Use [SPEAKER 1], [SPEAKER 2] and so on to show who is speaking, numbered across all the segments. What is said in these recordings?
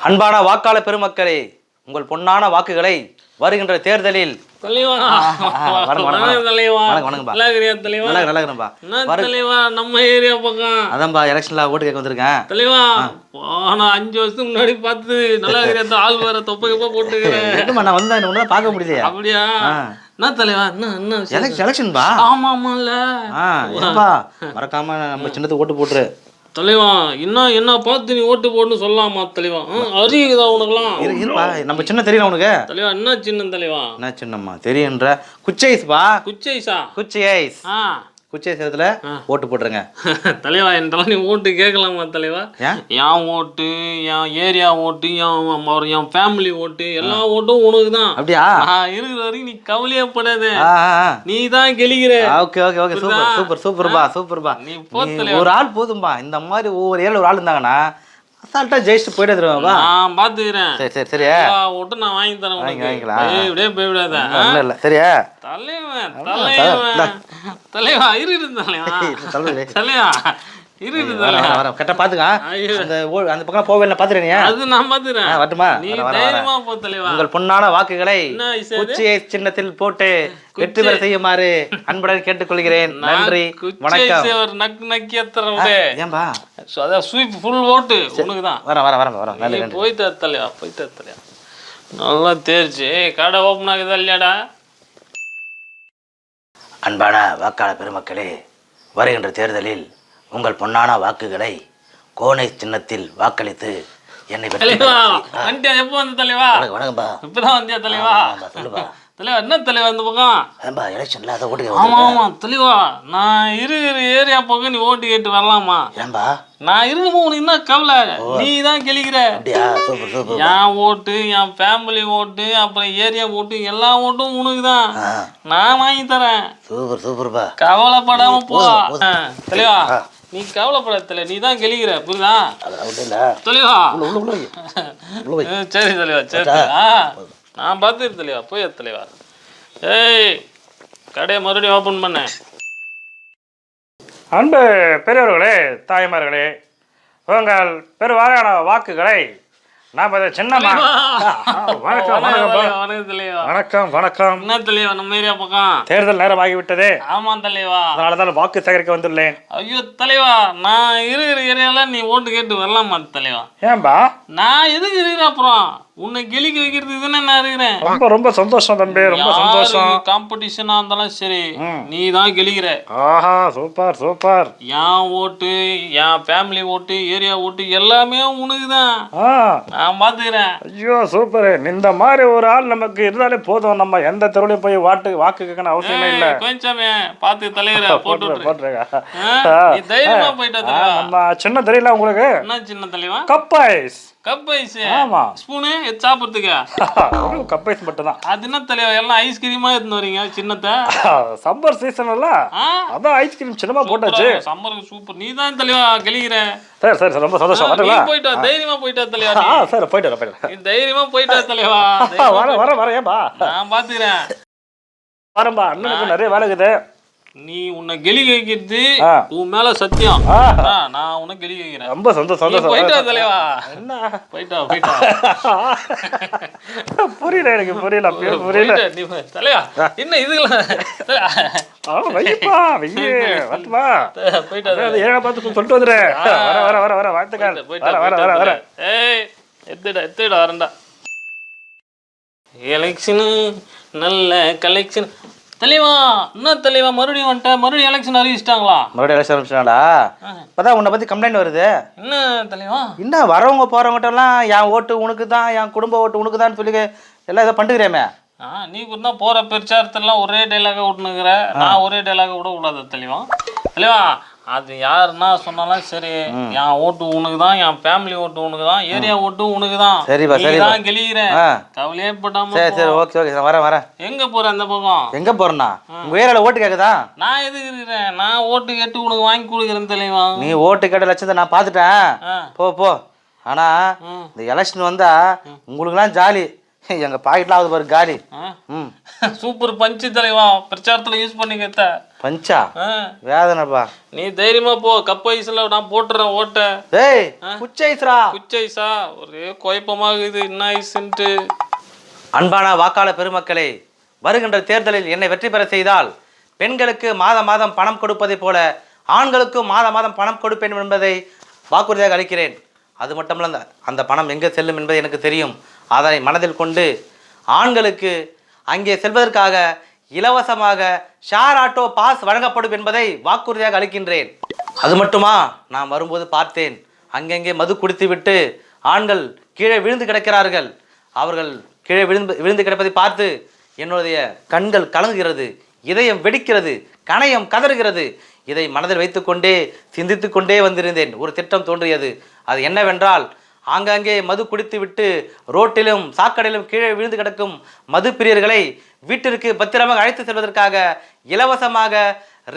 [SPEAKER 1] அன்பான வாக்காளர் பெருமக்களே உங்கள் பொன்னான வாக்குகளை வருகின்ற தேர்தலில்
[SPEAKER 2] நம்ம ஏரியா பக்கம்.
[SPEAKER 1] அதான்பா எலெக்ஷன்ல ஓட்டு கேட்க வந்திருக்கேன்.
[SPEAKER 2] தலைவா போன அஞ்சு வருஷத்துக்கு முன்னாடி பார்த்து நல்லா இருக்கிற ஆள் வேற தொப்பை கப்பா போட்டுக்கிறேன்
[SPEAKER 1] என்னம்மா நான் வந்தேன் ஒன்றும் பார்க்க முடியலையா.
[SPEAKER 2] அப்படியா. என்ன தலைவா என்ன
[SPEAKER 1] எலெக்ஷன்பா
[SPEAKER 2] ஆமா ஆமால
[SPEAKER 1] ஆ ஏன்பா மறக்காம நம்ம சின்னத்துக்கு ஓட்டு போட்டுரு.
[SPEAKER 2] தலைவா என்ன என்ன பார்த்து நீ ஓட்டு போடுன்னு சொல்லலாமா தலைவா? அறியுதா உனக்குலாம்
[SPEAKER 1] இரு இருப்பா. நம்ம சின்ன தெரியல உனக்கு?
[SPEAKER 2] தலைவா என்ன சின்ன தலைவா?
[SPEAKER 1] என்ன சின்னம்மா? தெரியுன்ற? குச்சி ஐஸ்பா
[SPEAKER 2] குச்சைசா
[SPEAKER 1] குச்சி ஐஸ்
[SPEAKER 2] ஆ.
[SPEAKER 1] குச்சி இடத்துல ஓட்டு போட்டுருங்க.
[SPEAKER 2] தலைவா என்றெல்லாம் நீ ஓட்டு கேட்கலாமா தலைவா? என் ஓட்டு என் ஏரியா ஓட்டு என் என் ஃபேமிலி ஓட்டு எல்லா ஓட்டும் உனக்கு தான்
[SPEAKER 1] அப்படியா
[SPEAKER 2] இருக்கிற வரைக்கும் நீ கவலையே படாத. நீ தான் கெளிக்கிற.
[SPEAKER 1] Okay okay okay super super சூப்பர்பா சூப்பர்பா
[SPEAKER 2] நீ
[SPEAKER 1] ஒரு ஆள் போதும்பா. இந்த மாதிரி ஒவ்வொரு ஏரியால ஒரு ஆள் இருந்தாங்கன்னா அசால்ட்டா ஜெயிச்சுட்டு போயிட்டு வந்துருவாப்பா
[SPEAKER 2] நான் பாத்துக்கிறேன்.
[SPEAKER 1] சரி சரி சரியா?
[SPEAKER 2] ஓட்டும் நான் வாங்கி தரேன் உனக்கு
[SPEAKER 1] வாங்கிக்கலாம்.
[SPEAKER 2] இப்படியே போய்விடாத.
[SPEAKER 1] ஒன்றும் இல்லை. சரியா?
[SPEAKER 2] தலைவன் தலைவன். தலைவா இரு தலைவா தலைவா?
[SPEAKER 1] பார்த்துக்க
[SPEAKER 2] ஐயோ.
[SPEAKER 1] அந்த அந்த பக்கம் போவே இல்லை பார்த்துறேன்
[SPEAKER 2] அது நான்
[SPEAKER 1] வரட்டுமா? உங்கள் பொன்னான வாக்குகளை சின்னத்தில் போட்டு வெற்றி பெற செய்யுமாறு அன்புடன் கேட்டுக்கொள்கிறேன். நன்றி வணக்கம்.
[SPEAKER 2] நக்கு
[SPEAKER 1] ஏன்பா?
[SPEAKER 2] அதான் ஸ்வீப் ஃபுல் ஓட்டு உனக்கு தான்
[SPEAKER 1] வர வர வர வர. நன்றி
[SPEAKER 2] நீ
[SPEAKER 1] நன்றி.
[SPEAKER 2] போயிட்டு தலையா போயிட்டு தலையா நல்லா தேர்ச்சி. கடை ஓப்பன் ஆகுதா இல்லையாடா?
[SPEAKER 1] அன்பான வாக்காளர் பெருமக்களே வருகின்ற தேர்தலில் உங்கள் பொன்னான வாக்குகளை கோனை சின்னத்தில் வாக்களித்து என்னை
[SPEAKER 2] தலைவா வந்துட்டியா எப்போ வந்த தலைவா?
[SPEAKER 1] வணக்கம் வணக்கம்பா.
[SPEAKER 2] இப்பதான் வந்தியா தலைவா?
[SPEAKER 1] சொல்லுப்பா.
[SPEAKER 2] தலைவா என்ன தலைவா இந்த பக்கம்?
[SPEAKER 1] ஏன்பா எலெக்ஷன்ல அதை ஓட்டு
[SPEAKER 2] தெளிவா நான் இருக்கிற ஏரியா பக்கம் நீ ஓட்டு கேட்டு வரலாமா?
[SPEAKER 1] ஏன்பா?
[SPEAKER 2] நான் இருக்கும்போது உனக்கு என்ன கவலை? நீ தான் கெளிக்கிற
[SPEAKER 1] அப்படியா? Super super.
[SPEAKER 2] என் ஓட்டு என் ஃபேமிலி ஓட்டு அப்புறம் ஏரியா ஓட்டு எல்லா ஓட்டும் உனக்கு தான். நான் வாங்கி தரேன்.
[SPEAKER 1] சூப்பர் சூப்பர்ப்பா.
[SPEAKER 2] கவலைப்படாம போ. தெளிவா. நீ கவலைப்படாத தெளிவா நீ தான் கெளிக்கிற புரியுதா? தெளிவா
[SPEAKER 1] உள்ள உள்ள உள்ள வை. உள்ள வை.
[SPEAKER 2] ஆ, சரி தெளிவா சரி நான் பார்த்து தெளிவா போய் தெளிவா ஏய் கடையை மறுபடியும் ஓப்பன் பண்ணேன்
[SPEAKER 3] அன்பு பெரியவர்களே தாய்மார்களே உங்கள் பெருவாரியான வாக்குகளை நாம் இதை சின்னம்மா. வணக்கம் வணக்கம்
[SPEAKER 2] வணக்கம் தெளிவா
[SPEAKER 3] வணக்கம் வணக்கம்
[SPEAKER 2] என்ன தெளிவா நம்ம ஏரியா பக்கம்?
[SPEAKER 3] தேர்தல் நேரமாகிவிட்டது
[SPEAKER 2] ஆமா தலைவா
[SPEAKER 3] அதனால தான் வாக்கு சேகரிக்க வந்துள்ளேன்.
[SPEAKER 2] ஐயோ தலைவா நான் இருக்கிற ஏரியால நீ ஓட்டு கேட்டு வரலாமா தலைவா
[SPEAKER 3] ஏன்பா?
[SPEAKER 2] நான் எதுக்கு இருக்கிறேன் அப்புறம்? உன்னை கெளிக்க வைக்கிறதுக்கு தானே நான் இருக்கிறேன்.
[SPEAKER 3] ரொம்ப ரொம்ப சந்தோஷம் தம்பி ரொம்ப சந்தோஷம்.
[SPEAKER 2] காம்படிஷனா இருந்தாலும் சரி நீ தான் கெளிக்கிற
[SPEAKER 3] ஆஹா சூப்பர் சூப்பர்.
[SPEAKER 2] என் ஓட்டு என் ஃபேமிலி ஓட்டு ஏரியா ஓட்டு எல்லாமே உனக்கு தான் நான் பாத்துக்கிறேன்.
[SPEAKER 3] ஐயோ சூப்பர். இந்த மாதிரி ஒரு ஆள் நமக்கு இருந்தாலே போதும். நம்ம எந்த தெருவுலையும் போய் வாட்டு வாக்கு கேட்கணும் அவசியமே இல்லை.
[SPEAKER 2] கொஞ்சமே பார்த்து தலைவர போட்டு.
[SPEAKER 3] போட்டுருக்கா.
[SPEAKER 2] தைரியமா போயிட்ட
[SPEAKER 3] நம்ம சின்ன தெரியல உங்களுக்கு?
[SPEAKER 2] என்ன சின்ன தலைவா?
[SPEAKER 3] Cup ice.
[SPEAKER 2] கப் ஐஸ்
[SPEAKER 3] ஆமா.
[SPEAKER 2] ஸ்பூனு எது சாப்பிட்றதுக்கு?
[SPEAKER 3] வெறும் கப்பைஸ் மட்டும் தான்
[SPEAKER 2] அது என்ன தலைவா எல்லாம் ஐஸ்கிரீமா எடுத்துன்னு வரீங்க சின்னத்தை?
[SPEAKER 3] சம்மர் சீசன் இல்ல அதான் ஐஸ்கிரீம் சின்னமா போட்டாச்சு.
[SPEAKER 2] சம்மருக்கு சூப்பர். நீ தான் தலைவா கெளிக்கிற.
[SPEAKER 3] சரி சரி ரொம்ப சந்தோஷம். வரங்களா
[SPEAKER 2] போயிட்டு தைரியமா போயிட்டு தலைவா
[SPEAKER 3] ஆ. சரி போயிட்டு வரேன், போயிட்டு
[SPEAKER 2] தைரியமா போயிட்டு தலைவா
[SPEAKER 3] வர வர வர ஏன்பா?
[SPEAKER 2] போய்- நான் பாத்துக்கிறேன்.
[SPEAKER 3] வரம்பா அண்ணனுக்கு நிறைய வேலை இருக்குது.
[SPEAKER 2] நீ உன்னை கெளி வைக்கிறது
[SPEAKER 3] ஆ.
[SPEAKER 2] உன் மேல சத்தியம். நான் உன்னை கெளி வைக்கிறேன்
[SPEAKER 3] ரொம்ப சந்தோஷம்
[SPEAKER 2] போயிட்டு தலைவா.
[SPEAKER 3] என்ன?
[SPEAKER 2] போயிட்டு போயிட்டு.
[SPEAKER 3] புரியல எனக்கு புரியல புரியல.
[SPEAKER 2] நீ. தலைவா. என்ன இதுல?
[SPEAKER 3] ஆ, வையப்பா வையே. வரட்டுமா
[SPEAKER 2] போயிட்டு வா,
[SPEAKER 3] அது ஏழை பார்த்து சொல்லிட்டு வந்துடுறேன். வர வர வர வர வாழ்த்துக்கள்.
[SPEAKER 2] போயிட்டு
[SPEAKER 3] வர
[SPEAKER 2] வா,
[SPEAKER 3] வர
[SPEAKER 2] போயிட்டு
[SPEAKER 3] வர
[SPEAKER 2] வா,
[SPEAKER 3] வர.
[SPEAKER 2] ஏய் எத்துடா எத்துடா வரண்டா எலெக்ஷனு நல்ல கலெக்ஷன் தலைவா என்ன தலைவா மறுபடியும் வந்துட்ட மறுபடியும் எலெக்ஷன் அறிவிச்சிட்டாங்களா?
[SPEAKER 1] மறுபடியும் எலெக்ஷன் ஆரம்பிச்சிட்டாடா இப்போதான் உன்னை பற்றி கம்ப்ளைண்ட் வருது.
[SPEAKER 2] என்ன தலைவா
[SPEAKER 1] என்ன வரவங்க போகிறவங்கட்டெல்லாம் என் ஓட்டு உனக்கு தான் என் குடும்ப ஓட்டு உனக்கு தான் சொல்லி எல்லாம் இதை பண்ணுகிறேமே
[SPEAKER 2] ஆ நீ கூட போற பிரச்சாரத்தெல்லாம் ஒரே டைலாக விட்டுனுக்குற நான் ஒரே டைலாக விட கூடாது தெளிவா? தெளிவா அது யாருன்னா சொன்னாலும் சரி என் ஓட்டு உனக்கு தான் என் ஃபேமிலி ஓட்டு உனக்கு தான் ஏரியா ஓட்டு உனக்கு தான்
[SPEAKER 1] சரிப்பா, சரிப்பா.
[SPEAKER 2] தான் கெளிக்கிற
[SPEAKER 1] ஆ.
[SPEAKER 2] கவலையே படாம
[SPEAKER 1] சரி. சரி ஓகே ஓகே வரேன் வரேன்.
[SPEAKER 2] எங்க போற அந்த பக்கம்?
[SPEAKER 1] எங்கே போகிறேன்னா உங்கள் ஏரியாவில் ஓட்டு கேட்குதா
[SPEAKER 2] நான் எதுக்கு இருக்கிறேன்? நான் ஓட்டு கேட்டு உனக்கு வாங்கி கொடுக்குறேன் தெளிவா
[SPEAKER 1] நீ ஓட்டு கேட்ட லட்சத்தை நான் பார்த்துட்டேன். போ போ. ஆனால்
[SPEAKER 2] ம்.
[SPEAKER 1] இந்த எலெக்ஷன் வந்தா உங்களுக்குலாம் ஜாலி. எங்கள் பாக்கெட்டில் ஆகுது பாரு காலி.
[SPEAKER 2] சூப்பர் பஞ்சு தலைவா பிரச்சாரத்துல யூஸ் பண்ணிக்கத்த
[SPEAKER 1] பஞ்சா
[SPEAKER 2] ஆ.
[SPEAKER 1] வேதனைப்பா.
[SPEAKER 2] நீ தைரியமா போ கப் ஐஸ்ல நான் போட்டுறேன் ஓட்ட.
[SPEAKER 1] ஏய் குச்சைஸ்ரா
[SPEAKER 2] குச்ச ஐஸா ஒரே குழப்பமாகுது என்ன ஐஸ்ன்ட்டு
[SPEAKER 1] அன்பான வாக்காளர் பெருமக்களே வருகின்ற தேர்தலில் என்னை வெற்றி பெற செய்தால் பெண்களுக்கு மாத மாதம் பணம் கொடுப்பதைப் போல ஆண்களுக்கும் மாத மாதம் பணம் கொடுப்பேன் என்பதை வாக்குறுதியாக அளிக்கிறேன். அது மட்டுமல்ல அந்த அந்த பணம் எங்கே செல்லும் என்பது எனக்கு தெரியும். அதனை மனதில் கொண்டு ஆண்களுக்கு அங்கே செல்வதற்காக இலவசமாக ஷேர் ஆட்டோ பாஸ் வழங்கப்படும் என்பதை வாக்குறுதியாக அளிக்கின்றேன். அது மட்டுமா? நான் வரும்போது பார்த்தேன். அங்கங்கே மது குடித்துவிட்டு ஆண்கள் கீழே விழுந்து கிடக்கிறார்கள். அவர்கள் கீழே விழுந்து விழுந்து கிடப்பதை பார்த்து என்னுடைய கண்கள் கலங்குகிறது இதயம் வெடிக்கிறது கணையம் கதறுகிறது. இதை மனதில் வைத்துக்கொண்டே சிந்தித்து கொண்டே வந்திருந்தேன். ஒரு திட்டம் தோன்றியது. அது என்னவென்றால் ஆங்காங்கே மது குடித்துவிட்டு ரோட்டிலும் சாக்கடையிலும் கீழே விழுந்து கிடக்கும் மது பிரியர்களை வீட்டிற்கு பத்திரமாக அழைத்து செல்வதற்காக இலவசமாக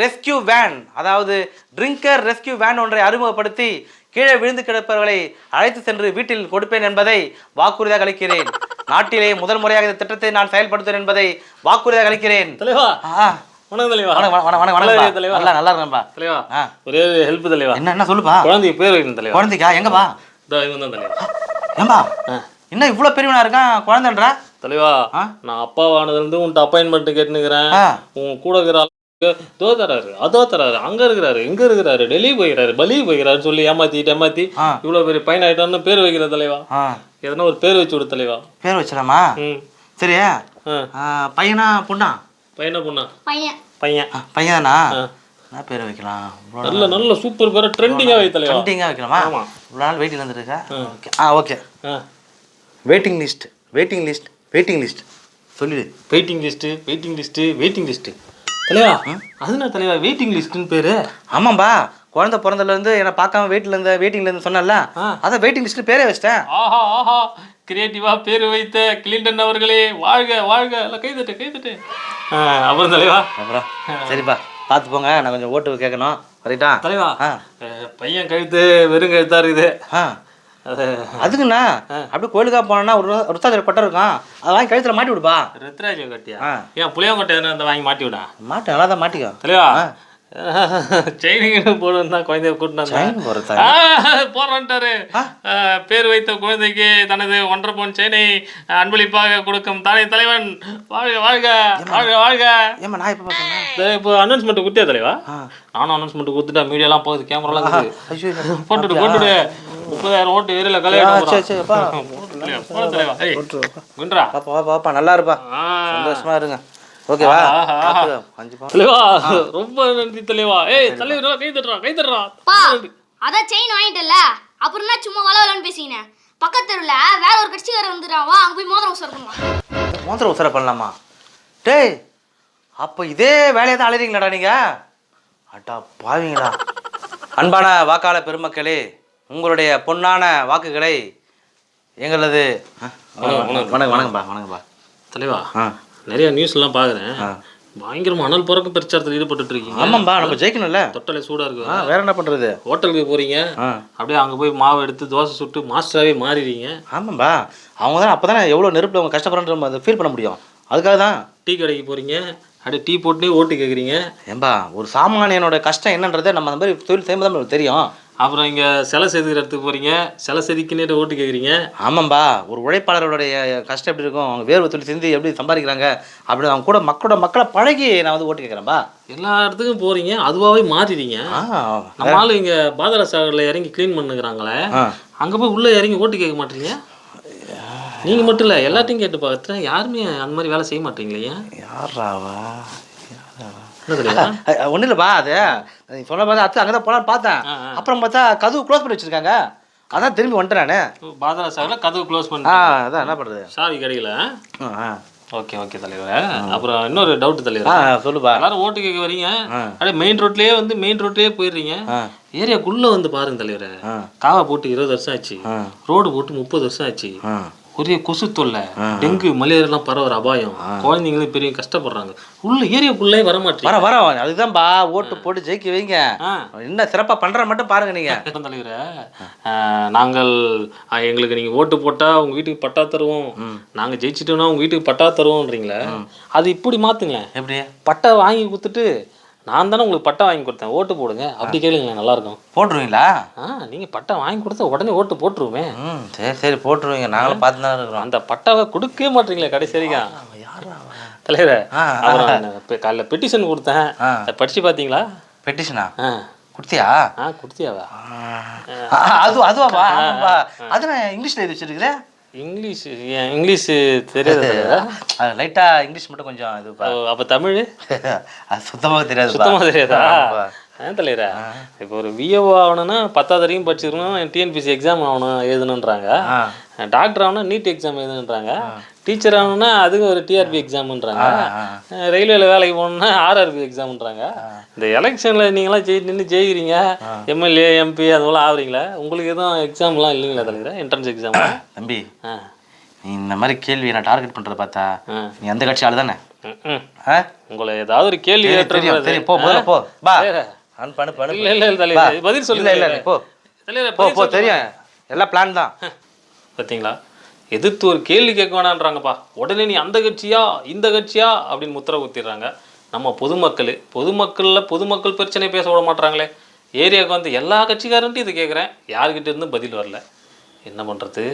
[SPEAKER 1] ரெஸ்கியூ வேன் அதாவது ட்ரிங்கர் ரெஸ்கியூ வேன் ஒன்றை அறிமுகப்படுத்தி கீழே விழுந்து கிடப்பவர்களை அழைத்து சென்று வீட்டில் கொடுப்பேன் என்பதை வாக்குறுதியாக அளிக்கிறேன். நாட்டிலே முதல் முறையாக இந்த திட்டத்தை நான் செயல்படுத்துவேன் என்பதை வாக்குறுதியாக அளிக்கிறேன்.
[SPEAKER 2] தலைவா! வணக்கம் தலைவா.
[SPEAKER 1] வணக்கம் வணக்கம் வணக்கம்
[SPEAKER 2] நல்லா தலைவா.
[SPEAKER 1] நல்லா நல்லா இருக்கேன்பா.
[SPEAKER 2] தலைவா ஒரே ஹெல்ப் தலைவா.
[SPEAKER 1] என்ன என்ன சொல்லுப்பா?
[SPEAKER 2] குழந்தைக்கு பேர் வைக்கணும் தலைவா.
[SPEAKER 1] குழந்தைக்கா எங்கப்பா?
[SPEAKER 2] இதோ இவன் தான் தலைவா
[SPEAKER 1] ஏம்பா? என்ன இவ்வளோ பெரியவனா இருக்கான்? குழந்தைன்றா?
[SPEAKER 2] தலைவா
[SPEAKER 1] ஆ?
[SPEAKER 2] நான் அப்பாவானதுல இருந்து உன்ட்ட அப்பாயின்மெண்ட் கேட்டுனுக்கிறேன் உன் கூட இருக்கிற தோ தராரு அதோ தராரு. அங்க இருக்கிறாரு எங்க இருக்கிறாரு டெல்லி போய்கிறாரு பலி போய்கிறாரு சொல்லி ஏமாத்திட்டு ஏமாத்தி
[SPEAKER 1] ஆ.
[SPEAKER 2] இவ்வளவு பெரிய பையன் ஆயிட்டான்னு பேர் வைக்கிற தலைவா? எதனா ஒரு பேர் வச்சு விடு தலைவா.
[SPEAKER 1] பேர் வச்சிடலாமா?
[SPEAKER 2] ம்.
[SPEAKER 1] சரி
[SPEAKER 2] ஆ.
[SPEAKER 1] ஆ, பையனா பொண்ணா?
[SPEAKER 2] பையனா பொண்ணா?
[SPEAKER 4] பையன்.
[SPEAKER 2] பையன்.
[SPEAKER 1] பையனா
[SPEAKER 2] ஆ.
[SPEAKER 1] என்ன பேர் வைக்கலாம்?
[SPEAKER 2] நல்ல நல்ல சூப்பர் பேர ட்ரெண்டிங்கா வை தலைவா
[SPEAKER 1] ட்ரெண்டிங்காக வைக்கலாமா?
[SPEAKER 2] ஆமா.
[SPEAKER 1] இவ்வளோ நாள் வெயிட்டில் இருந்துருக்கா? ஓகே ஆ ஓகே
[SPEAKER 2] ஆ.
[SPEAKER 1] Waiting list waiting list waiting list சொல்லிடு.
[SPEAKER 2] Waiting list waiting list waiting list தலைவா அதுனா தலைவா? வெயிட்டிங் லிஸ்ட்னு பேரு?
[SPEAKER 1] ஆமாம்பா. குழந்தை பிறந்ததுலேருந்து என்னை பார்க்காம வெயிட்டில் இருந்த வெயிட்டிங்ல இருந்து சொன்னல. அதான் வெயிட்டிங் லிஸ்ட்டு பேரே வச்சிட்டேன்.
[SPEAKER 2] ஆஹா ஆஹா. கிரியேட்டிவா பேர் வைத்த கிளின்டன் அவர்களே வாழ்க வாழ்க. எல்லாம் கைதட்டு கைதட்டு. அப்புறம் தலைவா?
[SPEAKER 1] அப்புறம். சரிப்பா. பார்த்து போங்க நான் கொஞ்சம் ஓட்டு கேட்கணும். ரைட்டா
[SPEAKER 2] தலைவா பையன் கழுத்து வெறும் கழுத்தா இருக்குது.
[SPEAKER 1] ஆ.
[SPEAKER 2] அது
[SPEAKER 1] அதுக்குண்ணா அப்படியே கோயிலுக்கா போனோன்னா ஒரு ருத்தாஜர் பட்டம் இருக்கும். அதை வாங்கி கழுத்தில் மாட்டி விடுப்பா.
[SPEAKER 2] ருத்ராஜம் கட்டியா. ஏன் புளியங்கொட்டை இருந்தா வாங்கி மாட்டி விடா?
[SPEAKER 1] மாட்டு நல்லா தான் மாட்டிக்கோ
[SPEAKER 2] தலைவா. செயினிங்னு போடுன்னு தான் குழந்தைய? ஆ, போடுறேன்ட்டாரு பேர் வைத்த குழந்தைக்கு தனது ஒன்றரை பவுன் செயினை அன்பளிப்பாக கொடுக்கும் தானே தலைவன். வாழ்க வாழ்க வாழ்க வாழ்க.
[SPEAKER 1] நான்
[SPEAKER 2] இதோ இப்போ அனௌன்ஸ்மெண்ட் கொடுத்தியா தலைவா. நானும் அனௌன்ஸ்மெண்ட் கொடுத்துட்டா மீடியாலாம் போகுது கேமராலாம் போட்டுடு போட்டுடு. முப்பதாயிரம் ஓட்டு ஏரியில தலைவா. குன்றா
[SPEAKER 1] பாப்பா பாப்பா பாப்பா நல்லா இருப்பா. சந்தோஷமா இருங்க. ஓகேவா அஞ்சு
[SPEAKER 2] தலைவா ரொம்ப நன்றி தலைவா ஏய் தலைவரா கை தட்டுறா கை தட்டுறா
[SPEAKER 4] அதான் செயின் வாங்கிட்டல அப்புறம் என்ன சும்மா வள வளன்னு பேசினேன் பக்கத்து தெருவுல வேற ஒரு கட்சிக்காரர் வந்துடுறான் வா அங்க போய் மோதிரம் உசார் பண்ணலாம்
[SPEAKER 1] மோந்திர உசர பண்ணலாமா டேய் அப்போ இதே வேலையை தான் அலைறீங்களாடா நீங்க அட்டா பாவீங்களா அன்பான வாக்காளர் பெருமக்களே உங்களுடைய பொன்னான வாக்குகளை எங்களது வணக்கம் வணக்கம்பா வணக்கம்பா
[SPEAKER 2] தலைவா
[SPEAKER 1] ஆ
[SPEAKER 2] நிறைய நியூஸ் எல்லாம் பாக்குறேன்
[SPEAKER 1] ஆ.
[SPEAKER 2] பயங்கரமா அனல் பறக்க பிரச்சாரத்தில் ஈடுபட்டு இருக்கீங்க
[SPEAKER 1] ஆமாம்பா நம்ம ஜெயிக்கணும்ல.
[SPEAKER 2] தொட்டலை சூடா இருக்கு
[SPEAKER 1] வேற என்ன பண்றது?
[SPEAKER 2] ஹோட்டலுக்கு போறீங்க.
[SPEAKER 1] ஆ.
[SPEAKER 2] அப்படியே அங்க போய் மாவு எடுத்து தோசை சுட்டு மாஸ்டராகவே மாறிடுறீங்க.
[SPEAKER 1] ஆமாம்பா அவங்க தான் அப்போ தானே எவ்வளோ நெருப்பில் அவங்க கஷ்டப்படுறோம் அதை ஃபீல் பண்ண முடியும். அதுக்காக தான்
[SPEAKER 2] டீ கடைக்கு போறீங்க. அப்படியே டீ போட்டுனே ஓட்டு கேக்குறீங்க.
[SPEAKER 1] ஏம்பா ஒரு சாமானியனோட கஷ்டம் என்னன்றதை நம்ம அந்த மாதிரி தொழில் செய்யும்போது நமக்கு தெரியும்.
[SPEAKER 2] அப்புறம் இங்க சிலை செதுக்கிற இடத்துக்கு போறீங்க. சிலை செதுக்கினே ஓட்டு கேக்குறீங்க.
[SPEAKER 1] ஆமாம்பா ஒரு உழைப்பாளருடைய கஷ்டம் எப்படி இருக்கும்? அவங்க வேர்வை துளி சிந்தி எப்படி சம்பாதிக்கிறாங்க? அப்படி அவங்க கூட மக்களோட மக்களை பழகி நான் வந்து ஓட்டு கேட்குறேன்பா
[SPEAKER 2] எல்லா இடத்துக்கும் போறீங்க. அதுவாகவே மாறிடுங்க
[SPEAKER 1] ஆ
[SPEAKER 2] நம்ம ஆளு இங்க பாதாள சாகர்ல இறங்கி க்ளீன் பண்ணுகிறாங்களே
[SPEAKER 1] ஆ.
[SPEAKER 2] அங்க போய் உள்ள இறங்கி ஓட்டு கேட்க மாட்டீங்க? நீங்க மட்டும் இல்ல எல்லாத்தையும் கேட்டு பார்த்தேன் யாருமே அந்த மாதிரி வேலை செய்ய மாட்டீங்களே
[SPEAKER 1] யாராவா ஒன்றும் இல்லைப்பா அது நீ சொன்ன பார்த்தா அத்து அங்கே தான் போகலான்னு பார்த்தேன்.
[SPEAKER 2] ஆ, ஆ.
[SPEAKER 1] அப்புறம் பார்த்தா கதவு க்ளோஸ் பண்ணி வச்சிருக்காங்க. அதான் திரும்பி வந்துட்டேன் நான்.
[SPEAKER 2] பாதாள சாகர்ல கதவு க்ளோஸ்
[SPEAKER 1] ஆ
[SPEAKER 2] பண்ணி
[SPEAKER 1] அதான் என்ன பண்ணுறது
[SPEAKER 2] சாவி கிடைக்கல
[SPEAKER 1] ஆ? ஆ.
[SPEAKER 2] ஓகே ஓகே தலைவர். அப்புறம் இன்னொரு டவுட்
[SPEAKER 1] ஆ
[SPEAKER 2] தலைவர்
[SPEAKER 1] சொல்லுப்பா.
[SPEAKER 2] எல்லாரும் ஓட்டு கேட்க வரீங்க.
[SPEAKER 1] ஆ.
[SPEAKER 2] அப்படியே மெயின் ரோட்லயே வந்து மெயின் ரோட்லயே போயிடுறீங்க.
[SPEAKER 1] ஆ.
[SPEAKER 2] ஏரியாக்குள்ள வந்து பாருங்க தலைவர்.
[SPEAKER 1] ஆ.
[SPEAKER 2] காவா போட்டு இருபது வருஷம் ஆச்சு.
[SPEAKER 1] ஆ.
[SPEAKER 2] ரோடு போட்டு முப்பது வருஷம் ஆச்சு.
[SPEAKER 1] ஆ.
[SPEAKER 2] ஒரே கொசு தொல்லை டெங்கு மலேரியாலாம் பரவுற அபாயம். குழந்தைங்களும் பெரிய கஷ்டப்படுறாங்க. உள்ள ஏரியாக்குள்ளே வர
[SPEAKER 1] வர
[SPEAKER 2] மாட்டேங்க
[SPEAKER 1] வர அதுதான்பா ஓட்டு போட்டு ஜெயிக்க வைங்க. என்ன சிறப்பா பண்ற மட்டும் பாருங்க நீங்க.
[SPEAKER 2] தலைவரே? நாங்கள் எங்களுக்கு நீங்க ஓட்டு போட்டா உங்க வீட்டுக்கு பட்டா தருவோம். நாங்க ஜெயிச்சிட்டோம்னா உங்க வீட்டுக்கு பட்டா தருவோம்ன்றீங்களே? அது இப்படி மாத்துங்க
[SPEAKER 1] எப்படி?
[SPEAKER 2] பட்டா வாங்கி கொடுத்துட்டு நான் தானே உங்களுக்கு பட்டா வாங்கி கொடுத்தேன். ஓட்டு போடுங்க. அப்படி கேளுங்க நல்லா இருக்கும்
[SPEAKER 1] போட்டுருவீங்களா?
[SPEAKER 2] ஆ நீங்க பட்டா வாங்கி கொடுத்தா உடனே ஓட்டு போட்டுருவோமே.
[SPEAKER 1] ம் சரி சரி போட்டுருவீங்க. நாங்களும் பார்த்து தான் இருக்கிறோம்.
[SPEAKER 2] அந்த பட்டாவை கொடுக்கவே மாட்டீங்களே கடைசி வரைக்கும். தலைவரே இப்ப காலைல பெட்டிஷன் கொடுத்தேன். படிச்சு பாத்தீங்களா
[SPEAKER 1] பெட்டிஷனா குடுத்தியா?
[SPEAKER 2] ஆ கொடுத்தியாவா
[SPEAKER 1] அது அதுவாப்பா அது நான் இங்கிலீஷ்ல எழுதி வச்சிருக்கிறேன்
[SPEAKER 2] இங்கிலீஷ் ஏன் இங்கிலீஷ் தெரியாது?
[SPEAKER 1] அது லைட்டா இங்கிலீஷ் மட்டும் கொஞ்சம்
[SPEAKER 2] ஓ, அப்ப தமிழ்?
[SPEAKER 1] அது சுத்தமாக தெரியாது
[SPEAKER 2] சுத்தமா தெரியாதா? ஏன் தலைவரா. இப்போ ஒரு விஏஓ ஆகணும்னா பத்தாவது வரைக்கும் படிச்சிருக்கணும் டிஎன்பிசி எக்ஸாம் ஆகணும் எழுதணுன்றாங்க டாக்டர் ஆகணும் நீட் எக்ஸாம் எழுதணுன்றாங்க டீச்சர் ஆகணும்னா அதுக்கு ஒரு டிஆர்பி எக்ஸாம்ன்றாங்க ரயில்வேல வேலைக்கு போகணும்னா ஆர்ஆர்பி எக்ஸாம்ன்றாங்க இந்த எலெக்ஷன்ல நீங்களாம் ஜெயி நின்று ஜெயிக்கிறீங்க. எம்எல்ஏ எம்பி அதுபோல் ஆகுறீங்களா உங்களுக்கு எதுவும் எக்ஸாம்லாம் இல்லைங்களா தலைவரா? என்ட்ரன்ஸ் எக்ஸாம்
[SPEAKER 1] தம்பி.
[SPEAKER 2] ஆ.
[SPEAKER 1] நீ இந்த மாதிரி கேள்வி நான் டார்கெட் பண்றத பார்த்தா. நீ அந்த கட்சி ஆளு தானே?
[SPEAKER 2] ம், ம்.
[SPEAKER 1] ஆ?
[SPEAKER 2] உங்களை ஏதாவது ஒரு கேள்வி
[SPEAKER 1] தெரியும், போ முதல்ல போ. பா. அனுப்பு அனுப்பு அனுப்பு
[SPEAKER 2] இல்ல இல்ல இல்ல தலைவரே,
[SPEAKER 1] பா.
[SPEAKER 2] பதில் சொல்லுங்க.
[SPEAKER 1] இல்ல இல்ல போ.
[SPEAKER 2] தலைவரே,
[SPEAKER 1] போ போ. தெரியும். எல்லாம் பிளான் தான்.
[SPEAKER 2] பார்த்தீங்களா எதிர்த்து ஒரு கேள்வி கேட்க வேணான்றாங்கப்பா. உடனே நீ அந்த கட்சியா இந்த கட்சியா அப்படின்னு முத்திர குத்திடுறாங்க. நம்ம பொதுமக்கள் பொதுமக்களில் பொதுமக்கள் பிரச்சனை பேச விட மாட்டுறாங்களே ஏரியாவுக்கு வந்து எல்லா கட்சிக்காரன்ட்டு இது கேட்குறேன். யார்கிட்ட இருந்தும் பதில் வரல. என்ன பண்ணுறது